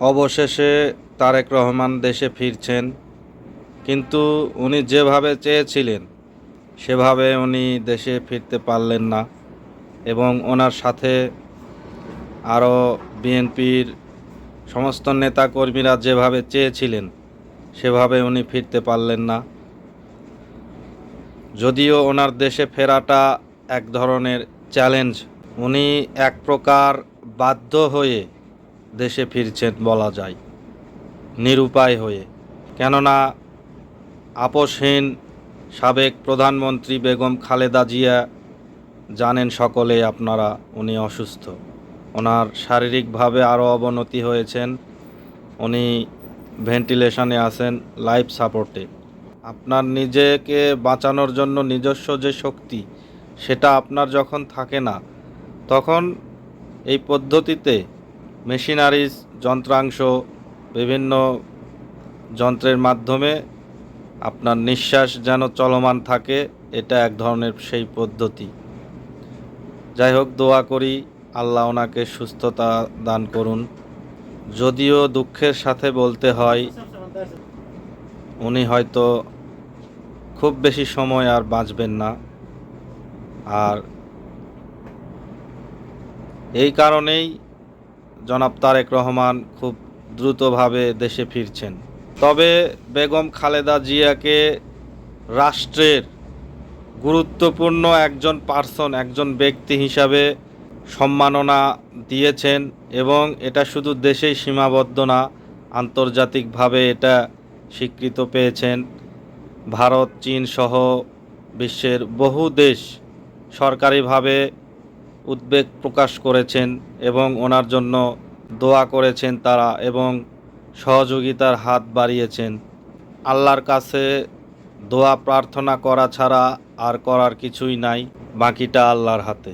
অবশেষে তারেক রহমান দেশে ফিরছেন। কিন্তু উনি যেভাবে চেয়েছিলেন, সেভাবে উনি দেশে ফিরতে পারলেন না এবং ওনার সাথে আরও বিএনপির সমস্ত নেতাকর্মীরা যেভাবে চেয়েছিলেন, সেভাবে উনি ফিরতে পারলেন না। যদিও ওনার দেশে ফেরাটা এক ধরনের চ্যালেঞ্জ, উনি এক প্রকার বাধ্য হয়ে দেশে ফিরছেন বলা যায়। নিরুপায় হয়ে। কেননা আপোষহীন সাবেক প্রধানমন্ত্রী বেগম খালেদা জিয়া জানেন সকলে আপনারা, উনি অসুস্থ। ওনার শারীরিকভাবে আরও অবনতি হয়েছেন। উনি ভেন্টিলেশনে আছেন লাইফ সাপোর্টে। আপনার নিজেকে বাঁচানোর জন্য নিজস্ব যে শক্তি, সেটা আপনার যখন থাকে না, তখন এই পদ্ধতিতে মেশিনারিজ, যন্ত্রাংশ, বিভিন্ন যন্ত্রের মাধ্যমে আপনার নিঃশ্বাস যেন চলমান থাকে, এটা এক ধরনের সেই পদ্ধতি। যাই হোক, দোয়া করি আল্লাহ ওনাকে সুস্থতা দান করুন। যদিও দুঃখের সাথে বলতে হয়, উনি হয়তো খুব বেশি সময় আর বাঁচবেন না। আর এই কারণেই জনাব তারেক রহমান খুব দ্রুতভাবে দেশে ফিরছেন। তবে বেগম খালেদা জিয়াকে রাষ্ট্রের গুরুত্বপূর্ণ একজন পার্সন, একজন ব্যক্তি হিসাবে সম্মাননা দিয়েছেন এবং এটা শুধু দেশেই সীমাবদ্ধ না, আন্তর্জাতিকভাবে এটা স্বীকৃত পেয়েছেন। ভারত, চীন সহ বিশ্বের বহু দেশ সরকারিভাবে উদ্বেগ প্রকাশ করেছেন এবং ওনার জন্য দোয়া করেছেন তারা এবং সহযোগিতার হাত বাড়িয়েছেন। আল্লাহর কাছে দোয়া প্রার্থনা করা ছাড়া আর করার কিছুই নাই, বাকিটা আল্লাহর হাতে।